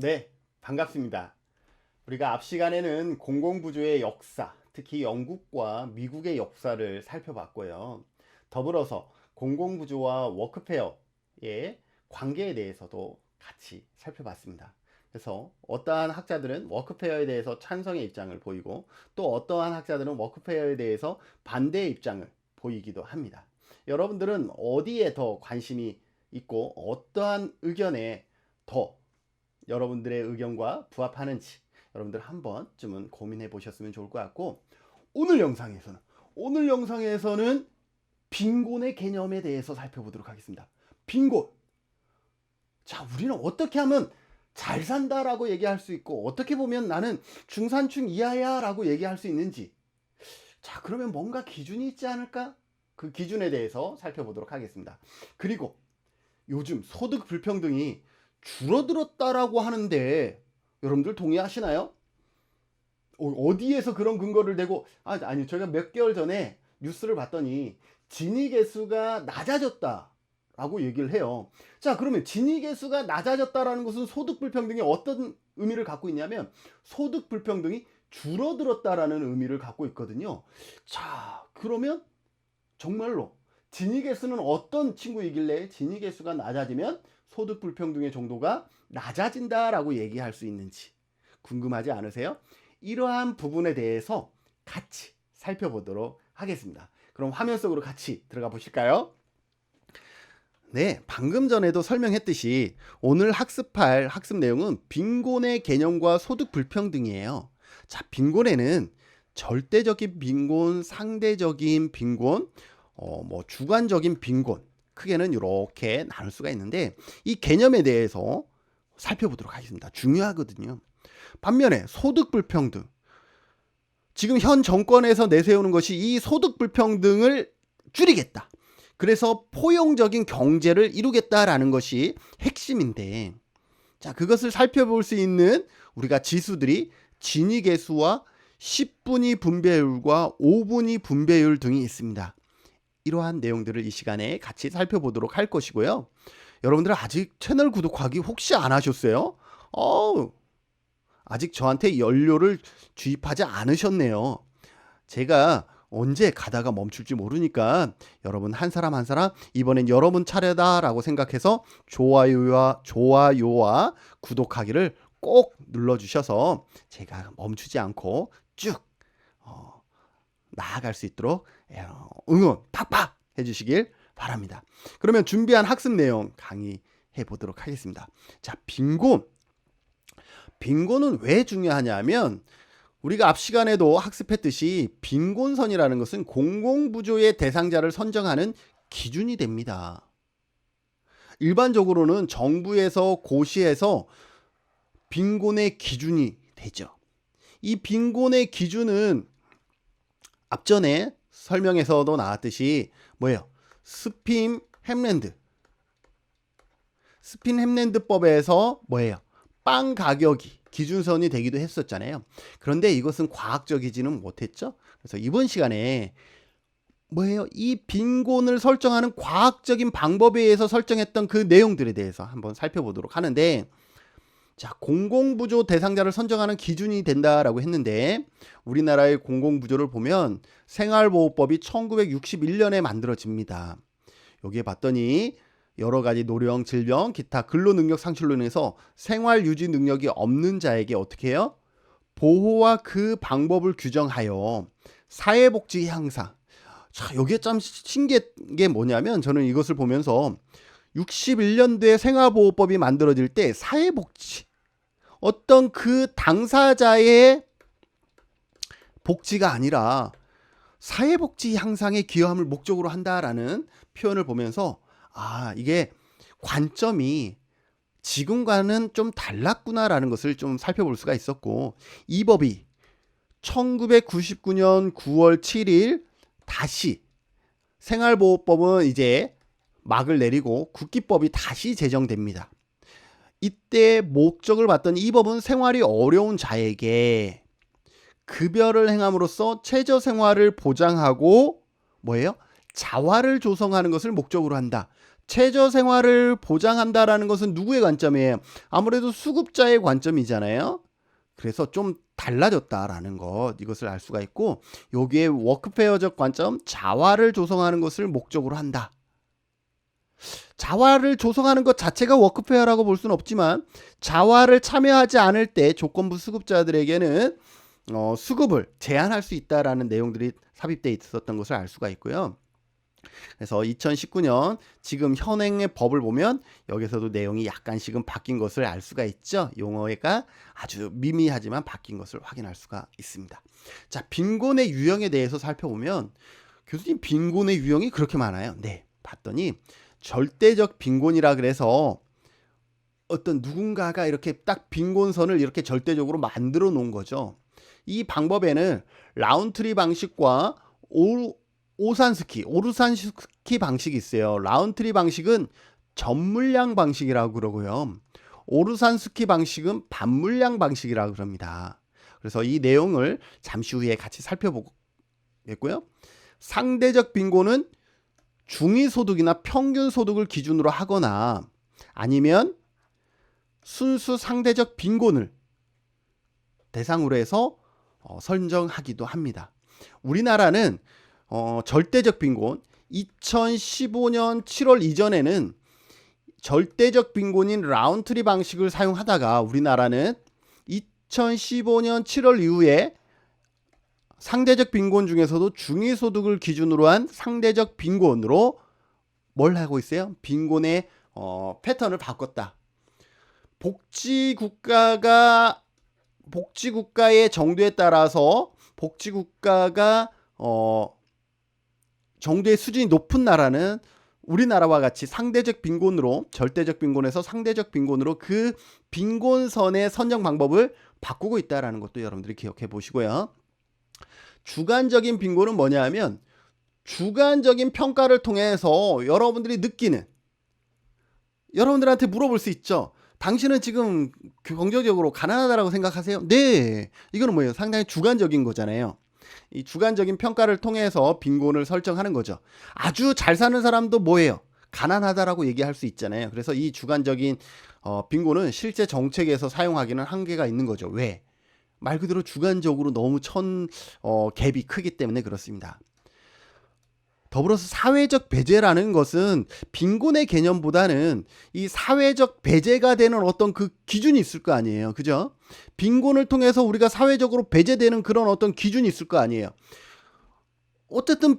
네, 반갑습니다. 우리가 앞 시간에는 공공부조의 역사, 특히 영국과 미국의 역사를 살펴봤고요. 더불어서 공공부조와 워크페어의 관계에 대해서도 같이 살펴봤습니다. 그래서 어떠한 학자들은 워크페어에 대해서 찬성의 입장을 보이고 또 어떠한 학자들은 워크페어에 대해서 반대의 입장을 보이기도 합니다. 여러분들은 어디에 더 관심이 있고 어떠한 의견에 더 여러분들의 의견과 부합하는지 여러분들 한 번쯤은 고민해 보셨으면 좋을 것 같고 오늘 영상에서는 오늘 영상에서는 빈곤의 개념에 대해서 살펴보도록 하겠습니다. 빈곤. 자, 우리는 어떻게 하면 잘 산다라고 얘기할 수 있고 어떻게 보면 나는 중산층 이하야라고 얘기할 수 있는지. 자, 그러면 뭔가 기준이 있지 않을까? 그 기준에 대해서 살펴보도록 하겠습니다. 그리고 요즘 소득 불평등이 줄어들었다라고 하는데 여러분들 동의하시나요? 어, 어디에서 그런 근거를 대고 아 아니 저희가 몇 개월 전에 뉴스를 봤더니 진위 개수가 낮아졌다 라고 얘기를 해요. 자 그러면 진위 개수가 낮아졌다라는 것은 소득 불평등이 어떤 의미를 갖고 있냐면 소득 불평등이 줄어들었다라는 의미를 갖고 있거든요. 자 그러면 정말로 진위 개수는 어떤 친구이길래 진위 개수가 낮아지면 소득 불평등의 정도가 낮아진다라고 얘기할 수 있는지 궁금하지 않으세요? 이러한 부분에 대해서 같이 살펴보도록 하겠습니다. 그럼 화면 속으로 같이 들어가 보실까요? 네, 방금 전에도 설명했듯이 오늘 학습할 학습 내용은 빈곤의 개념과 소득 불평등이에요. 자, 빈곤에는 절대적인 빈곤, 상대적인 빈곤, 어, 뭐 주관적인 빈곤, 크게는 이렇게 나눌 수가 있는데 이 개념에 대해서 살펴보도록 하겠습니다. 중요하거든요. 반면에 소득 불평등. 지금 현 정권에서 내세우는 것이 이 소득 불평등을 줄이겠다. 그래서 포용적인 경제를 이루겠다라는 것이 핵심인데 자, 그것을 살펴볼 수 있는 우리가 지수들이 진위 계수와 10분위 분배율과 5분위 분배율 등이 있습니다. 이러한 내용들을 이 시간에 같이 살펴보도록 할 것이고요. 여러분들 아직 채널 구독하기 혹시 안 하셨어요? 어 아직 저한테 연료를 주입하지 않으셨네요. 제가 언제 가다가 멈출지 모르니까 여러분 한 사람 한 사람 이번엔 여러분 차례다라고 생각해서 좋아요와 좋아요와 구독하기를 꼭 눌러주셔서 제가 멈추지 않고 쭉 어, 나아갈 수 있도록 어, 응원 팍팍 해주시길 바랍니다. 그러면 준비한 학습 내용 강의해 보도록 하겠습니다. 자, 빈곤. 빈곤은 왜 중요하냐면 우리가 앞 시간에도 학습했듯이 빈곤선이라는 것은 공공부조의 대상자를 선정하는 기준이 됩니다. 일반적으로는 정부에서 고시에서 빈곤의 기준이 되죠. 이 빈곤의 기준은 앞전에 설명에서도 나왔듯이 뭐예요? 스핀 햄랜드. 스핀 햄랜드법에서 뭐예요? 빵 가격이 기준선이 되기도 했었잖아요. 그런데 이것은 과학적이지는 못했죠. 그래서 이번 시간에 뭐예요? 이 빈곤을 설정하는 과학적인 방법에 의해서 설정했던 그 내용들에 대해서 한번 살펴보도록 하는데 자, 공공부조 대상자를 선정하는 기준이 된다라고 했는데 우리나라의 공공부조를 보면 생활보호법이 1961년에 만들어집니다. 여기에 봤더니 여러 가지 노령, 질병, 기타 근로 능력 상실로 인해서 생활 유지 능력이 없는 자에게 어떻게 해요? 보호와 그 방법을 규정하여 사회복지 향상. 자, 여기에 참 신기한 게 뭐냐면 저는 이것을 보면서 61년도에 생활보호법이 만들어질 때 사회복지 어떤 그 당사자의 복지가 아니라 사회복지 향상에 기여함을 목적으로 한다라는 표현을 보면서 아, 이게 관점이 지금과는 좀 달랐구나라는 것을 좀 살펴볼 수가 있었고 이 법이 1999년 9월 7일 다시 생활보호법은 이제 막을 내리고 국기법이 다시 제정됩니다. 이때 목적을 봤더니 이 법은 생활이 어려운 자에게 급여를 행함으로써 최저 생활을 보장하고 뭐예요? 자활을 조성하는 것을 목적으로 한다. 최저 생활을 보장한다라는 것은 누구의 관점이에요? 아무래도 수급자의 관점이잖아요. 그래서 좀 달라졌다라는 것 이것을 알 수가 있고 여기에 워크페어적 관점 자화를 조성하는 것을 목적으로 한다. 자화를 조성하는 것 자체가 워크페어라고 볼 수는 없지만 자화를 참여하지 않을 때 조건부 수급자들에게는 어, 수급을 제한할 수 있다라는 내용들이 삽입돼 있었던 것을 알 수가 있고요. 그래서 2019년 지금 현행의 법을 보면 여기서도 내용이 약간씩은 바뀐 것을 알 수가 있죠. 용어가 아주 미미하지만 바뀐 것을 확인할 수가 있습니다. 자, 빈곤의 유형에 대해서 살펴보면 교수님 빈곤의 유형이 그렇게 많아요. 네, 봤더니 절대적 빈곤이라 그래서 어떤 누군가가 이렇게 딱 빈곤선을 이렇게 절대적으로 만들어 놓은 거죠. 이 방법에는 라운트리 방식과 오, 오산스키, 오르산스키 방식이 있어요. 라운트리 방식은 전물량 방식이라고 그러고요. 오르산스키 방식은 반물량 방식이라고 그럽니다. 그래서 이 내용을 잠시 후에 같이 살펴보겠고요. 상대적 빈곤은 중위소득이나 평균소득을 기준으로 하거나 아니면 순수 상대적 빈곤을 대상으로 해서 어, 설정하기도 합니다. 우리나라는 어, 절대적 빈곤 2015년 7월 이전에는 절대적 빈곤인 라운트리 방식을 사용하다가 우리나라는 2015년 7월 이후에 상대적 빈곤 중에서도 중위소득을 기준으로 한 상대적 빈곤으로 뭘 하고 있어요? 빈곤의 어, 패턴을 바꿨다. 복지 국가가 복지 국가의 정도에 따라서 복지 국가가 어, 정도의 수준이 높은 나라는 우리나라와 같이 상대적 빈곤으로 절대적 빈곤에서 상대적 빈곤으로 그 빈곤선의 선정 방법을 바꾸고 있다라는 것도 여러분들이 기억해 보시고요. 주관적인 빈곤은 뭐냐 하면 주관적인 평가를 통해서 여러분들이 느끼는 여러분들한테 물어볼 수 있죠. 당신은 지금 경제적으로 가난하다라고 생각하세요? 네. 이거는 뭐예요? 상당히 주관적인 거잖아요. 이 주관적인 평가를 통해서 빈곤을 설정하는 거죠. 아주 잘 사는 사람도 뭐예요? 가난하다라고 얘기할 수 있잖아요. 그래서 이 주관적인 어, 빈곤은 실제 정책에서 사용하기는 한계가 있는 거죠. 왜? 말 그대로 주관적으로 너무 천 어, 갭이 크기 때문에 그렇습니다. 더불어서 사회적 배제라는 것은 빈곤의 개념보다는 이 사회적 배제가 되는 어떤 그 기준이 있을 거 아니에요. 그죠? 빈곤을 통해서 우리가 사회적으로 배제되는 그런 어떤 기준이 있을 거 아니에요. 어쨌든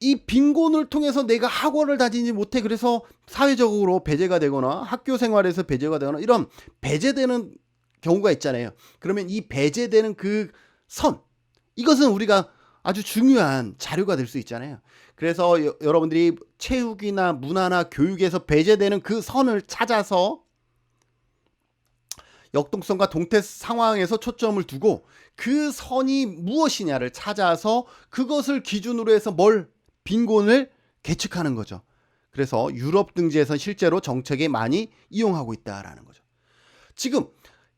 이 빈곤을 통해서 내가 학원을 다니지 못해 그래서 사회적으로 배제가 되거나 학교 생활에서 배제가 되거나 이런 배제되는 경우가 있잖아요. 그러면 이 배제되는 그 선, 이것은 우리가 아주 중요한 자료가 될 수 있잖아요. 그래서 여, 여러분들이 체육이나 문화나 교육에서 배제되는 그 선을 찾아서 역동성과 동태 상황에서 초점을 두고 그 선이 무엇이냐를 찾아서 그것을 기준으로 해서 뭘 빈곤을 계측하는 거죠. 그래서 유럽 등지에서 실제로 정책에 많이 이용하고 있다라는 거죠. 지금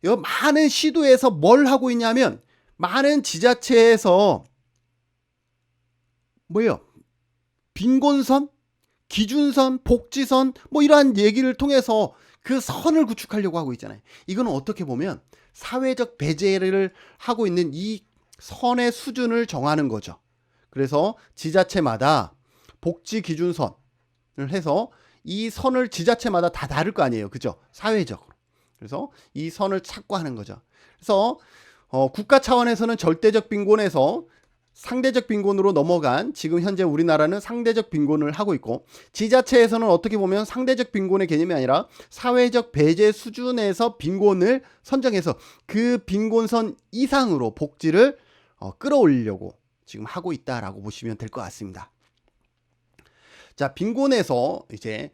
많은 시도에서 뭘 하고 있냐면 많은 지자체에서 뭐예요? 빈곤선, 기준선, 복지선 뭐 이러한 얘기를 통해서 그 선을 구축하려고 하고 있잖아요. 이거는 어떻게 보면 사회적 배제를 하고 있는 이 선의 수준을 정하는 거죠. 그래서 지자체마다 복지 기준선을 해서 이 선을 지자체마다 다 다를 거 아니에요. 그죠? 사회적으로. 그래서 이 선을 찾고 하는 거죠. 그래서 어, 국가 차원에서는 절대적 빈곤에서 상대적 빈곤으로 넘어간 지금 현재 우리나라는 상대적 빈곤을 하고 있고 지자체에서는 어떻게 보면 상대적 빈곤의 개념이 아니라 사회적 배제 수준에서 빈곤을 선정해서 그 빈곤선 이상으로 복지를 어, 끌어올리려고 지금 하고 있다라고 보시면 될 것 같습니다. 자, 빈곤에서 이제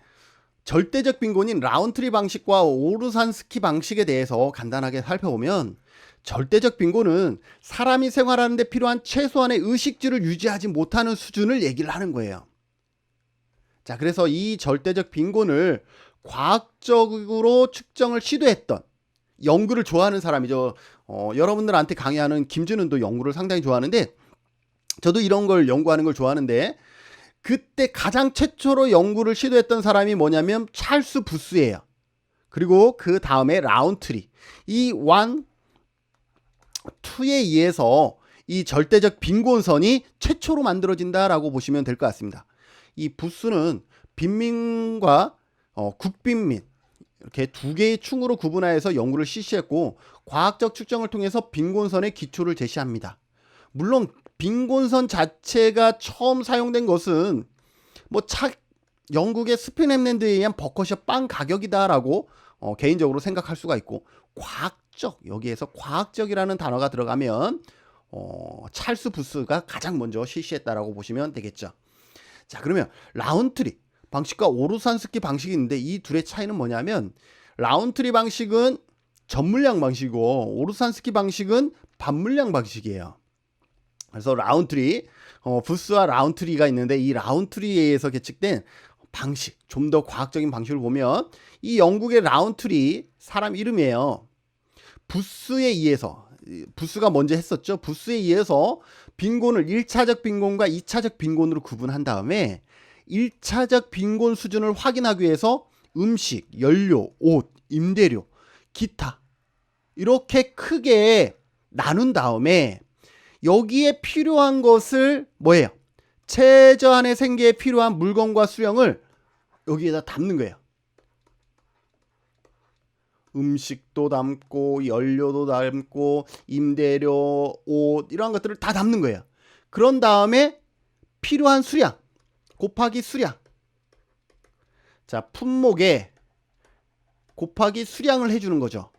절대적 빈곤인 라운트리 방식과 오르산 스키 방식에 대해서 간단하게 살펴보면 절대적 빈곤은 사람이 생활하는데 필요한 최소한의 의식주를 유지하지 못하는 수준을 얘기를 하는 거예요. 자, 그래서 이 절대적 빈곤을 과학적으로 측정을 시도했던 연구를 좋아하는 사람이죠. 어, 여러분들한테 강의하는 김준은도 연구를 상당히 좋아하는데 저도 이런 걸 연구하는 걸 좋아하는데 그때 가장 최초로 연구를 시도했던 사람이 뭐냐면 찰스 부스예요. 그리고 그 다음에 라운트리. 이 완, 투에 의해서 이 절대적 빈곤선이 최초로 만들어진다라고 보시면 될 것 같습니다. 이 부스는 빈민과 어, 국빈민 이렇게 두 개의 충으로 구분하여서 연구를 실시했고 과학적 측정을 통해서 빈곤선의 기초를 제시합니다. 물론 빈곤선 자체가 처음 사용된 것은 뭐 차, 영국의 스피nem랜드에 의한 버커셔 빵 가격이다라고 어, 개인적으로 생각할 수가 있고 과학적 여기에서 과학적이라는 단어가 들어가면 어, 찰스 부스가 가장 먼저 실시했다라고 보시면 되겠죠. 자 그러면 라운트리 방식과 오르산스키 방식이 있는데 이 둘의 차이는 뭐냐면 라운트리 방식은 전물량 방식이고 오르산스키 방식은 반물량 방식이에요. 그래서 라운트리 어, 부스와 라운트리가 있는데 이 라운트리에 의해서 계측된 방식 좀 더 과학적인 방식을 보면 이 영국의 라운트리 사람 이름이에요. 부스에 의해서 부스가 먼저 했었죠. 부스에 의해서 빈곤을 1차적 빈곤과 2차적 빈곤으로 구분한 다음에 1차적 빈곤 수준을 확인하기 위해서 음식, 연료, 옷, 임대료, 기타 이렇게 크게 나눈 다음에 여기에 필요한 것을 뭐예요? 최저한의 생계에 필요한 물건과 수령을 여기에다 담는 거예요. 음식도 담고 연료도 담고 임대료, 옷 이런 것들을 다 담는 거예요. 그런 다음에 필요한 수량 곱하기 수량. 자, 품목에 곱하기 수량을 해주는 거죠.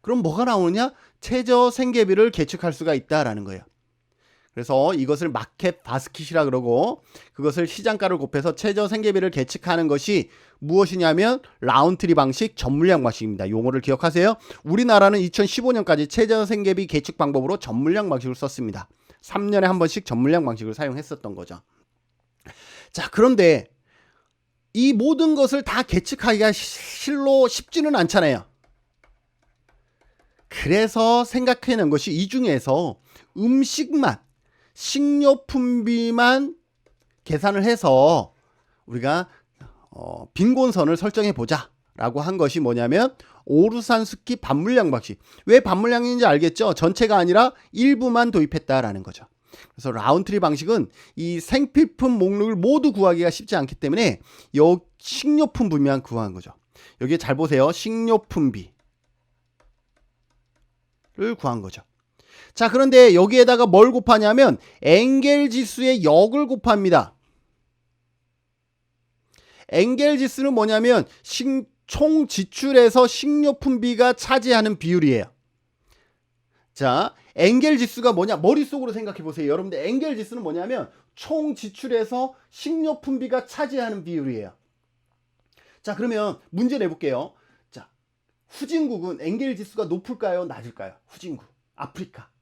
그럼 뭐가 나오느냐? 최저 생계비를 계측할 수가 있다라는 거예요. 그래서 이것을 마켓 바스킷이라 그러고 그것을 시장가를 곱해서 최저 생계비를 계측하는 것이 무엇이냐면 라운트리 방식 전물량 방식입니다. 용어를 기억하세요. 우리나라는 2015년까지 최저 생계비 계측 방법으로 전물량 방식을 썼습니다. 3년에 한 번씩 전물량 방식을 사용했었던 거죠. 자, 그런데 이 모든 것을 다 계측하기가 실로 쉽지는 않잖아요. 그래서 생각해낸 것이 이 중에서 음식만 식료품비만 계산을 해서 우리가 어, 빈곤선을 설정해 보자라고 한 것이 뭐냐면 오르산 스키 반물량 방식. 왜 반물량인지 알겠죠? 전체가 아니라 일부만 도입했다라는 거죠. 그래서 라운트리 방식은 이 생필품 목록을 모두 구하기가 쉽지 않기 때문에 여 식료품 비만 구한 거죠. 여기에 잘 보세요. 식료품비를 구한 거죠. 자, 그런데 여기에다가 뭘 곱하냐면 엥겔 지수의 역을 곱합니다. 엥겔 지수는 뭐냐면 식, 총 지출에서 식료품비가 차지하는 비율이에요. 자, 엥겔 지수가 뭐냐? 머릿속으로 생각해 보세요. 여러분들 엥겔 지수는 뭐냐면 총 지출에서 식료품비가 차지하는 비율이에요. 자, 그러면 문제 내볼게요. 자, 후진국은 엥겔 지수가 높을까요? 낮을까요? 후진국, 아프리카.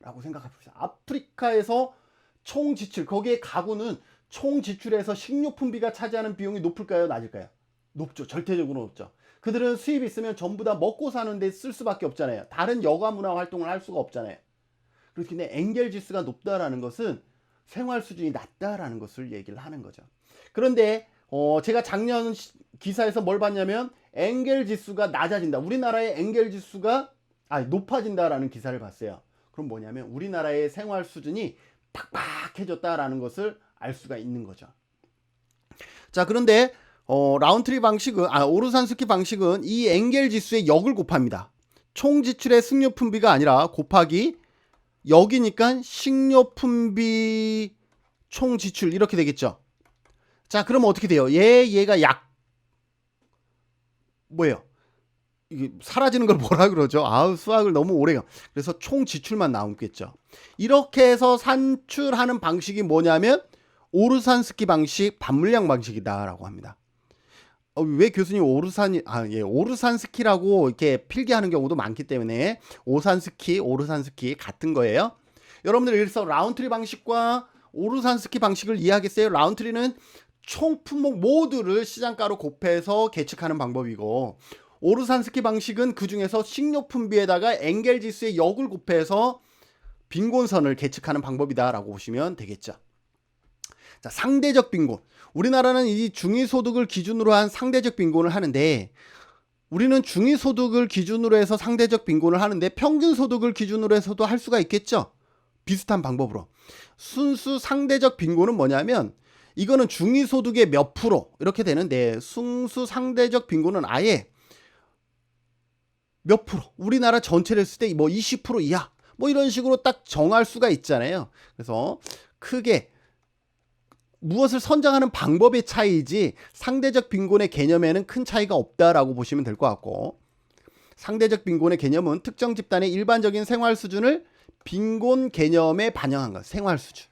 라고 생각해 봅시다. 아프리카에서 총 지출, 거기에 가구는 총 지출에서 식료품비가 차지하는 비용이 높을까요? 낮을까요? 높죠. 절대적으로 높죠. 그들은 수입이 있으면 전부 다 먹고 사는데 쓸 수밖에 없잖아요. 다른 여가 문화 활동을 할 수가 없잖아요. 그렇기 때문에 엥겔 지수가 높다라는 것은 생활 수준이 낮다라는 것을 얘기를 하는 거죠. 그런데 어 제가 작년 기사에서 뭘 봤냐면 엥겔 지수가 낮아진다. 우리나라의 엥겔 지수가 아 높아진다라는 기사를 봤어요. 그럼 뭐냐면 우리나라의 생활 수준이 팍팍해졌다라는 것을 알 수가 있는 거죠. 자, 그런데 어, 라운트리 방식은 아, 오르산 스키 방식은 이 엥겔 지수의 역을 곱합니다. 총 지출의 승료품비가 아니라 곱하기 여기니까 식료품비 총 지출 이렇게 되겠죠. 자, 그럼 어떻게 돼요? 얘 얘가 약 뭐예요? 이게 사라지는 걸 뭐라 그러죠? 아우 수학을 너무 오래 가. 그래서 총 지출만 나오겠죠. 이렇게 해서 산출하는 방식이 뭐냐면 오르산 스키 방식, 반물량 방식이다라고 합니다. 어, 왜 교수님 오르산 아예 오르산 스키라고 이렇게 필기하는 경우도 많기 때문에 오산 스키, 오르산 스키 같은 거예요. 여러분들 그래서 라운트리 방식과 오르산 스키 방식을 이해하겠어요? 라운트리는 총 품목 모두를 시장가로 곱해서 계측하는 방법이고 오르산 스키 방식은 그 중에서 식료품비에다가 엥겔 지수의 역을 곱해서 빈곤선을 계측하는 방법이다라고 보시면 되겠죠. 자, 상대적 빈곤. 우리나라는 이 중위소득을 기준으로 한 상대적 빈곤을 하는데 우리는 중위소득을 기준으로 해서 상대적 빈곤을 하는데 평균소득을 기준으로 해서도 할 수가 있겠죠. 비슷한 방법으로. 순수 상대적 빈곤은 뭐냐면 이거는 중위소득의 몇 프로 이렇게 되는데 순수 상대적 빈곤은 아예 몇 프로 우리나라 전체를 했을 때 뭐 20% 이하 뭐 이런 식으로 딱 정할 수가 있잖아요. 그래서 크게 무엇을 선정하는 방법의 차이지 상대적 빈곤의 개념에는 큰 차이가 없다라고 보시면 될 것 같고 상대적 빈곤의 개념은 특정 집단의 일반적인 생활 수준을 빈곤 개념에 반영한 것. 생활 수준.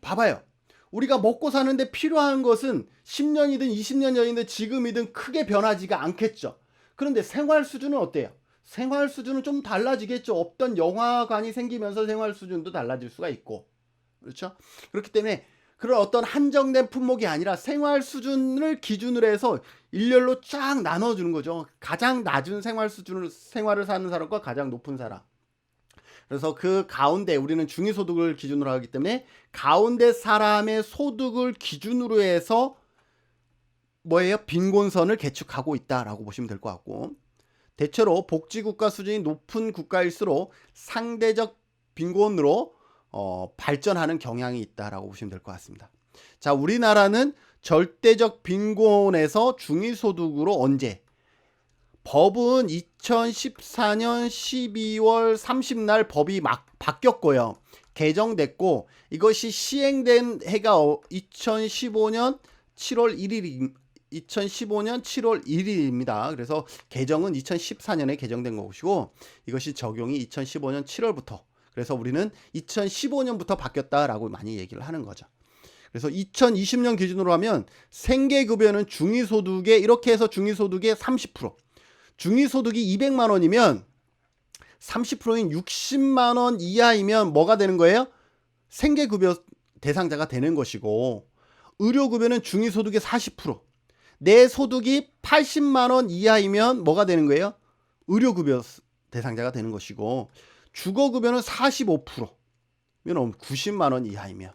봐봐요. 우리가 먹고 사는데 필요한 것은 10년이든 20년 전인데 지금이든 크게 변하지가 않겠죠. 그런데 생활 수준은 어때요? 생활 수준은 좀 달라지겠죠. 없던 영화관이 생기면서 생활 수준도 달라질 수가 있고. 그렇죠? 그렇기 때문에 그런 어떤 한정된 품목이 아니라 생활 수준을 기준으로 해서 일렬로 쫙 나눠주는 거죠. 가장 낮은 생활 수준을 생활을 사는 사람과 가장 높은 사람. 그래서 그 가운데 우리는 중위소득을 기준으로 하기 때문에 가운데 사람의 소득을 기준으로 해서 뭐예요? 빈곤선을 개축하고 있다라고 보시면 될 것 같고 대체로 복지국가 수준이 높은 국가일수록 상대적 빈곤으로 어, 발전하는 경향이 있다라고 보시면 될 것 같습니다. 자, 우리나라는 절대적 빈곤에서 중위소득으로 언제? 법은 2014년 12월 30날 법이 막 바뀌었고요. 개정됐고 이것이 시행된 해가 2015년 7월 1일 2015년 7월 1일입니다. 그래서 개정은 2014년에 개정된 것이고 이것이 적용이 2015년 7월부터 그래서 우리는 2015년부터 바뀌었다라고 많이 얘기를 하는 거죠. 그래서 2020년 기준으로 하면 생계급여는 중위소득에 이렇게 해서 중위소득의 30% 중위소득이 200만 원이면 30%인 60만 원 이하이면 뭐가 되는 거예요? 생계급여 대상자가 되는 것이고 의료급여는 중위소득의 40% 내 소득이 80만 원 이하이면 뭐가 되는 거예요? 의료급여 대상자가 되는 것이고 주거급여는 45%면 90만 원 이하이면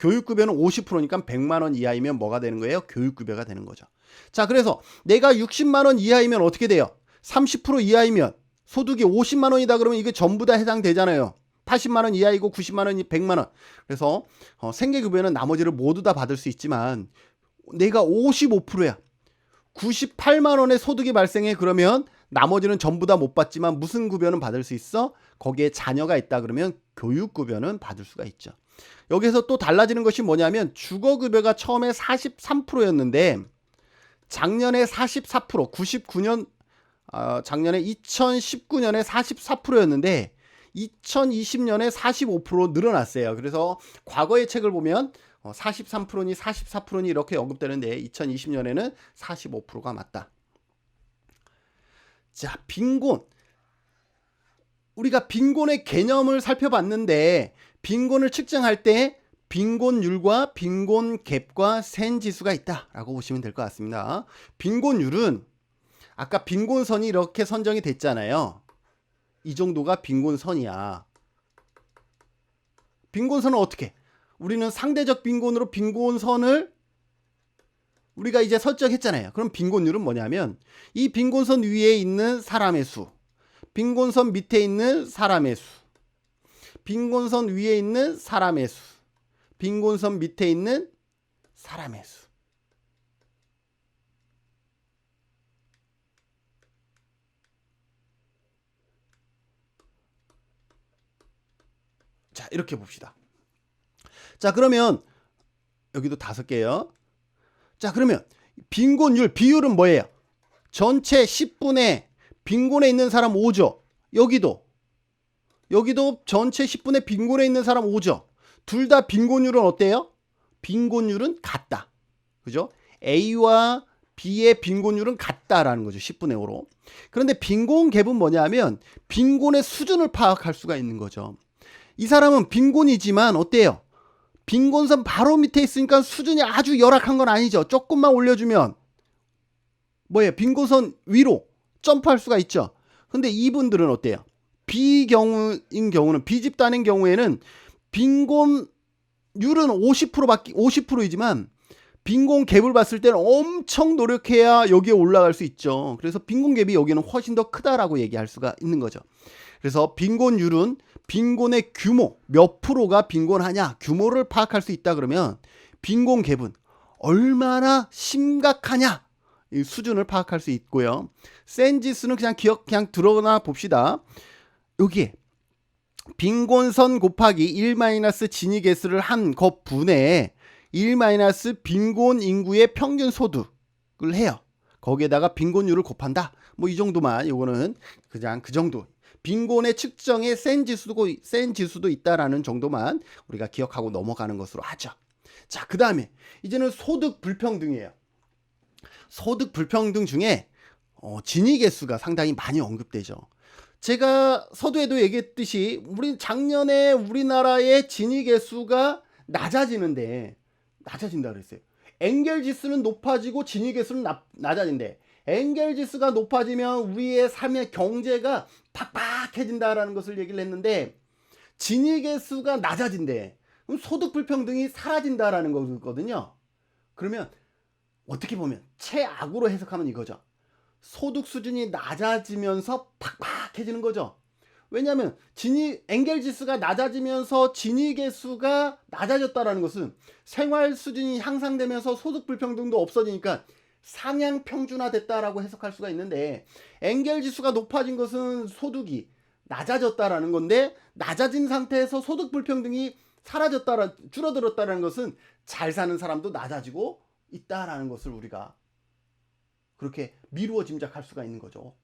교육급여는 50%니까 100만 원 이하이면 뭐가 되는 거예요? 교육급여가 되는 거죠. 자, 그래서 내가 60만 원 이하이면 어떻게 돼요? 30% 이하이면 소득이 50만 원이다 그러면 이게 전부 다 해당되잖아요. 80만 원 이하이고 90만 원이 100만 원. 그래서 어, 생계급여는 나머지를 모두 다 받을 수 있지만 내가 55%야. 98만 원의 소득이 발생해 그러면 나머지는 전부 다 못 받지만 무슨 급여는 받을 수 있어? 거기에 자녀가 있다 그러면 교육 급여는 받을 수가 있죠. 여기서 또 달라지는 것이 뭐냐면 주거 급여가 처음에 43%였는데 작년에 44% 99년 어, 작년에 2019년에 44%였는데 2020년에 45% 늘어났어요. 그래서 과거의 책을 보면 43%니 어, 44%니 이렇게 언급되는데 2020년에는 45%가 맞다. 자, 빈곤. 우리가 빈곤의 개념을 살펴봤는데 빈곤을 측정할 때 빈곤율과 빈곤 갭과 센 지수가 있다라고 보시면 될 것 같습니다. 빈곤율은 아까 빈곤선이 이렇게 선정이 됐잖아요. 이 정도가 빈곤선이야. 빈곤선은 어떻게? 우리는 상대적 빈곤으로 빈곤선을 우리가 이제 설정했잖아요. 그럼 빈곤율은 뭐냐면 이 빈곤선 위에 있는 사람의 수, 빈곤선 밑에 있는 사람의 수, 빈곤선 위에 있는 사람의 수, 빈곤선 밑에 있는 사람의 수. 자, 이렇게 봅시다. 자, 그러면 여기도 다섯 개요. 자, 그러면 빈곤율 비율은 뭐예요? 전체 10분의 빈곤에 있는 사람 5죠. 여기도 여기도 전체 10분의 빈곤에 있는 사람 5죠. 둘 다 빈곤율은 어때요? 빈곤율은 같다. 그죠? A와 B의 빈곤율은 같다라는 거죠. 10분의 5로. 그런데 빈곤 갭은 뭐냐면 빈곤의 수준을 파악할 수가 있는 거죠. 이 사람은 빈곤이지만 어때요? 빈곤선 바로 밑에 있으니까 수준이 아주 열악한 건 아니죠. 조금만 올려주면 뭐예요? 빈곤선 위로 점프할 수가 있죠. 근데 이분들은 어때요? B 경우인 경우는 B 집단인 경우에는 빈곤 율은 50%밖에 50%이지만 빈곤 갭을 봤을 때는 엄청 노력해야 여기에 올라갈 수 있죠. 그래서 빈곤 갭이 여기는 훨씬 더 크다라고 얘기할 수가 있는 거죠. 그래서 빈곤율은 빈곤의 규모 몇 프로가 빈곤하냐 규모를 파악할 수 있다 그러면 빈곤 갭은 얼마나 심각하냐 이 수준을 파악할 수 있고요. 센 지수는 그냥 기억 그냥 들어나 봅시다. 여기에 빈곤선 곱하기 1 마이너스 진위 개수를 한 것 분의 1 마이너스 빈곤 인구의 평균 소득을 해요. 거기에다가 빈곤율을 곱한다. 뭐 이 정도만 이거는 그냥 그 정도. 빈곤의 측정에 센 지수도 센 지수도 있다라는 정도만 우리가 기억하고 넘어가는 것으로 하죠. 자, 그 다음에 이제는 소득 불평등이에요. 소득 불평등 중에 어, 진위 개수가 상당히 많이 언급되죠. 제가 서두에도 얘기했듯이 우리 작년에 우리나라의 진위 개수가 낮아지는데 낮아진다 그랬어요. 엔겔 지수는 높아지고 진위 개수는 나, 낮아진대. 엔겔 지수가 높아지면 우리의 삶의 경제가 팍팍해진다라는 것을 얘기를 했는데 진위 개수가 낮아진대. 그럼 소득 불평등이 사라진다라는 거거든요. 그러면 어떻게 보면 최악으로 해석하면 이거죠. 소득 수준이 낮아지면서 팍팍해지는 거죠. 왜냐하면 진위 엔겔 지수가 낮아지면서 진위 개수가 낮아졌다라는 것은 생활 수준이 향상되면서 소득 불평등도 없어지니까 상향 평준화 됐다라고 해석할 수가 있는데 엔겔 지수가 높아진 것은 소득이 낮아졌다라는 건데 낮아진 상태에서 소득 불평등이 사라졌다라 줄어들었다라는 것은 잘 사는 사람도 낮아지고 있다라는 것을 우리가 그렇게 미루어 짐작할 수가 있는 거죠.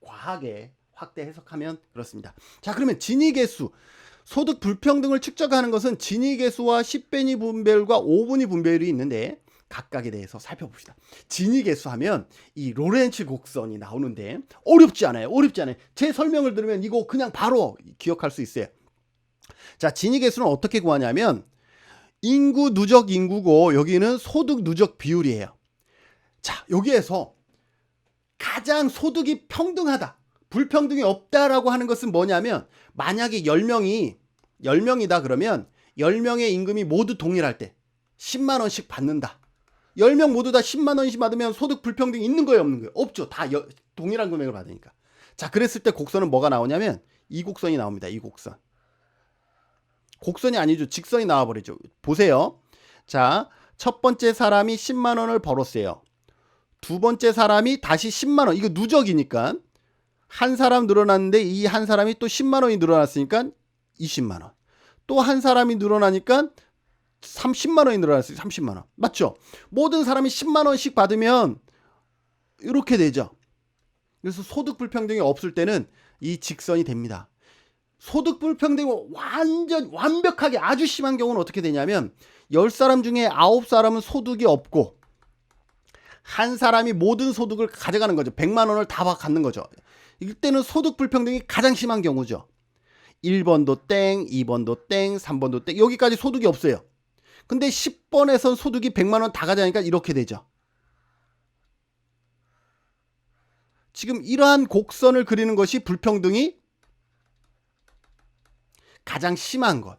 과하게 확대 해석하면 그렇습니다. 자, 그러면 진위 개수 소득 불평등을 측정하는 것은 진위 개수와 10배니 분배율과 5분위 분배율이 있는데 각각에 대해서 살펴봅시다. 진위 개수 하면 이 로렌츠 곡선이 나오는데 어렵지 않아요. 어렵지 않아요. 제 설명을 들으면 이거 그냥 바로 기억할 수 있어요. 자, 진위 개수는 어떻게 구하냐면 인구 누적 인구고 여기는 소득 누적 비율이에요. 자, 여기에서 가장 소득이 평등하다. 불평등이 없다라고 하는 것은 뭐냐면 만약에 10명이 10명이다 그러면 10명의 임금이 모두 동일할 때 10만 원씩 받는다. 10명 모두 다 10만 원씩 받으면 소득 불평등이 있는 거예요, 없는 거예요? 없죠. 다 여, 동일한 금액을 받으니까. 자, 그랬을 때 곡선은 뭐가 나오냐면 이 곡선이 나옵니다. 이 곡선. 곡선이 아니죠. 직선이 나와 버리죠. 보세요. 자, 첫 번째 사람이 10만 원을 벌었어요. 두 번째 사람이 다시 10만 원. 이거 누적이니까 한 사람 늘어났는데 이 한 사람이 또 10만 원이 늘어났으니까 20만 원. 또 한 사람이 늘어나니까 30만 원이 늘어났어요. 30만 원. 맞죠? 모든 사람이 10만 원씩 받으면 이렇게 되죠. 그래서 소득 불평등이 없을 때는 이 직선이 됩니다. 소득 불평등이 완전 완벽하게 아주 심한 경우는 어떻게 되냐면 10사람 중에 9사람은 소득이 없고 한 사람이 모든 소득을 가져가는 거죠. 100만 원을 다 갖는 거죠. 이때는 소득 불평등이 가장 심한 경우죠. 1번도 땡, 2번도 땡, 3번도 땡. 여기까지 소득이 없어요. 근데 10번에선 소득이 100만 원 다 가져가니까 이렇게 되죠. 지금 이러한 곡선을 그리는 것이 불평등이 가장 심한 것.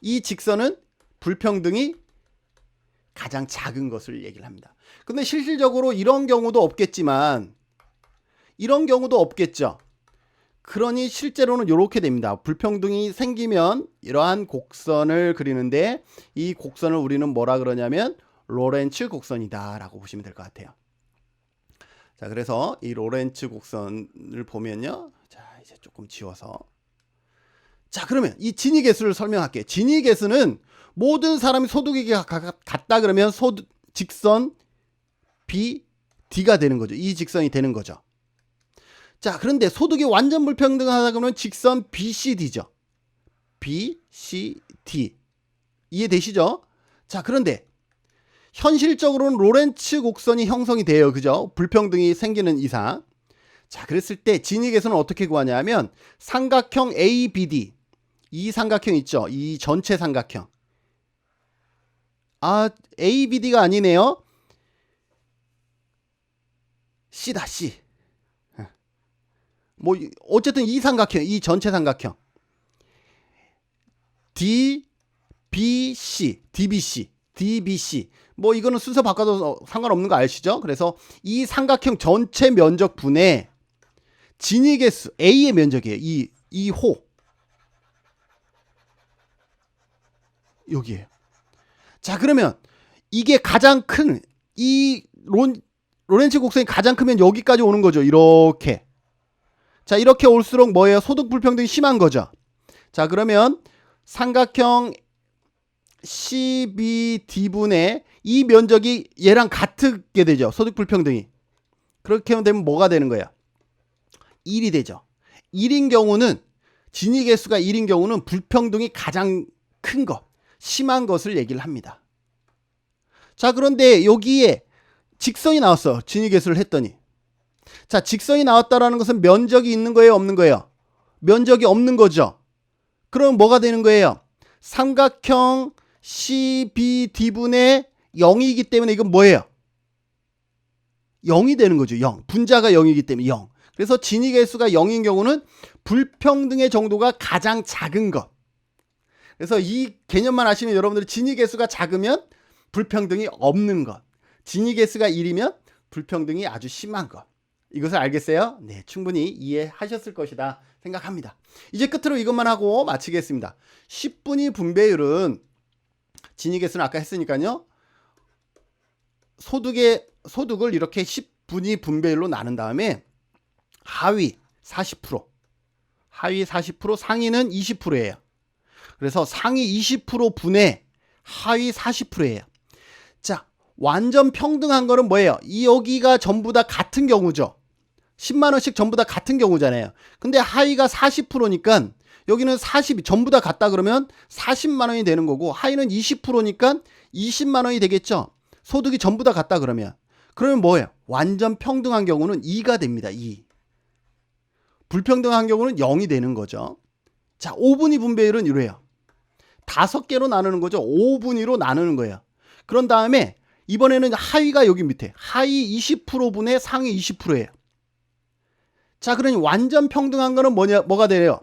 이 직선은 불평등이 가장 작은 것을 얘기를 합니다. 근데 실질적으로 이런 경우도 없겠지만 이런 경우도 없겠죠. 그러니 실제로는 이렇게 됩니다. 불평등이 생기면 이러한 곡선을 그리는데 이 곡선을 우리는 뭐라 그러냐면 로렌츠 곡선이다라고 보시면 될 것 같아요. 자, 그래서 이 로렌츠 곡선을 보면요. 자, 이제 조금 지워서 자, 그러면 이 진위 개수를 설명할게요. 진위 개수는 모든 사람이 소득이 같다 그러면 소득 직선 B D가 되는 거죠. 이 직선이 되는 거죠. 자, 그런데 소득이 완전 불평등하다 그러면 직선 BCD죠. BCD. 이해되시죠? 자, 그런데 현실적으로는 로렌츠 곡선이 형성이 돼요. 그죠? 불평등이 생기는 이상. 자, 그랬을 때 진익에서는 어떻게 구하냐면 삼각형 ABD. 이 삼각형 있죠? 이 전체 삼각형. 아, ABD가 아니네요. C다, C. 뭐 어쨌든 이 삼각형, 이 전체 삼각형 D BC, DBC, DBC. 뭐 이거는 순서 바꿔도 상관없는 거 아시죠? 그래서 이 삼각형 전체 면적 분의 진위 개수 A의 면적이에요. 이, 이 호. 여기에요. 자, 그러면 이게 가장 큰이 로렌츠 곡선이 가장 크면 여기까지 오는 거죠. 이렇게. 자, 이렇게 올수록 뭐예요? 소득 불평등이 심한 거죠. 자, 그러면 삼각형 CBD분의 이 면적이 얘랑 같게 되죠. 소득 불평등이. 그렇게 되면 뭐가 되는 거야? 1이 되죠. 1인 경우는 진위 개수가 1인 경우는 불평등이 가장 큰 것, 심한 것을 얘기를 합니다. 자, 그런데 여기에 직선이 나왔어. 진위 개수를 했더니. 자, 직선이 나왔다라는 것은 면적이 있는 거예요, 없는 거예요? 면적이 없는 거죠. 그럼 뭐가 되는 거예요? 삼각형 CBD분의 0이기 때문에 이건 뭐예요? 0이 되는 거죠. 0. 분자가 0이기 때문에 0. 그래서 진위 개수가 0인 경우는 불평등의 정도가 가장 작은 것. 그래서 이 개념만 아시면 여러분들이 진위 개수가 작으면 불평등이 없는 것. 진위 개수가 1이면 불평등이 아주 심한 것. 이것을 알겠어요? 네, 충분히 이해하셨을 것이다 생각합니다. 이제 끝으로 이것만 하고 마치겠습니다. 10분위 분배율은 진위 개수는 아까 했으니까요. 소득의 소득을 이렇게 10분위 분배율로 나눈 다음에 하위 40%, 하위 40%, 상위는 20%예요. 그래서 상위 20% 분의 하위 40%예요. 자, 완전 평등한 거는 뭐예요? 이 여기가 전부 다 같은 경우죠. 10만 원씩 전부 다 같은 경우잖아요. 근데 하위가 40%니까 여기는 40이 전부 다 같다 그러면 40만 원이 되는 거고 하위는 20%니까 20만 원이 되겠죠. 소득이 전부 다 같다 그러면 그러면 뭐예요? 완전 평등한 경우는 2가 됩니다. 2. 불평등한 경우는 0이 되는 거죠. 자, 5분위 분배율은 이래요. 다섯 개로 나누는 거죠. 5분위로 나누는 거예요. 그런 다음에 이번에는 하위가 여기 밑에 하위 20%분의 상위 20%예요. 자, 그러니 완전 평등한 거는 뭐냐 뭐가 돼요?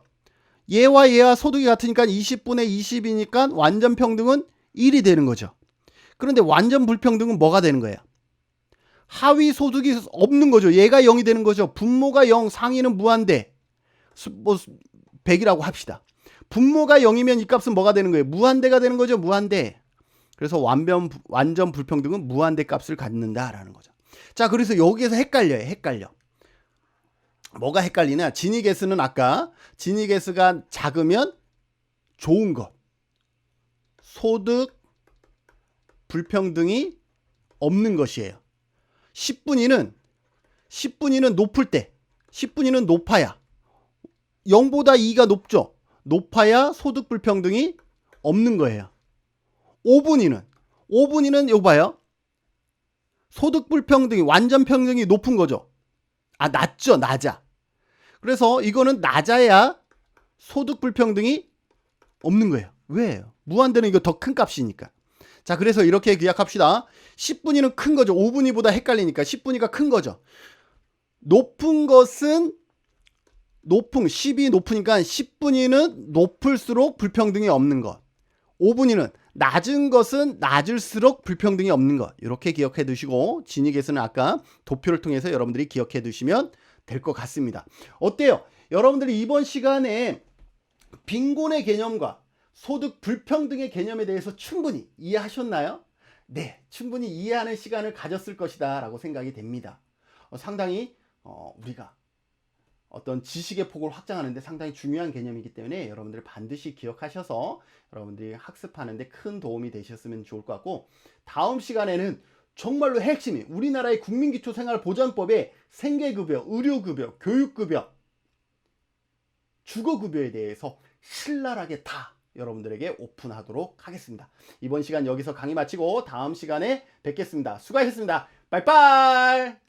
얘와 얘와 소득이 같으니까 20분의 20이니까 완전 평등은 1이 되는 거죠. 그런데 완전 불평등은 뭐가 되는 거예요? 하위 소득이 없는 거죠. 얘가 0이 되는 거죠. 분모가 0, 상위는 무한대. 뭐 100이라고 합시다. 분모가 0이면 이 값은 뭐가 되는 거예요? 무한대가 되는 거죠. 무한대. 그래서 완전 완전 불평등은 무한대 값을 갖는다라는 거죠. 자, 그래서 여기에서 헷갈려요. 헷갈려. 뭐가 헷갈리냐? 개수는 아까 개수가 작으면 좋은 것. 소득 불평등이 없는 것이에요. 10분위는 10분위는 높을 때 10분위는 높아야 0보다 2가 높죠. 높아야 소득 불평등이 없는 거예요. 5분위는 5분위는 요 봐요. 소득 불평등이 완전 평등이 높은 거죠. 아, 낮죠. 낮아. 그래서 이거는 낮아야 소득 불평등이 없는 거예요. 왜요? 무한대는 이거 더 큰 값이니까. 자, 그래서 이렇게 기약합시다. 10분위는 큰 거죠. 5분위보다 헷갈리니까 10분위가 큰 거죠. 높은 것은 높은 10이 높으니까 10분위는 높을수록 불평등이 없는 것. 5분위는 낮은 것은 낮을수록 불평등이 없는 것. 이렇게 기억해 두시고 진위 개수는 아까 도표를 통해서 여러분들이 기억해 두시면 될 것 같습니다. 어때요? 여러분들이 이번 시간에 빈곤의 개념과 소득 불평등의 개념에 대해서 충분히 이해하셨나요? 네, 충분히 이해하는 시간을 가졌을 것이다 라고 생각이 됩니다. 어, 상당히 어, 우리가 어떤 지식의 폭을 확장하는데 상당히 중요한 개념이기 때문에 여러분들 반드시 기억하셔서 여러분들이 학습하는데 큰 도움이 되셨으면 좋을 것 같고 다음 시간에는 정말로 핵심이 우리나라의 국민기초생활보장법의 생계급여, 의료급여, 교육급여, 주거급여에 대해서 신랄하게 다 여러분들에게 오픈하도록 하겠습니다. 이번 시간 여기서 강의 마치고 다음 시간에 뵙겠습니다. 수고하셨습니다. 빠이빠이!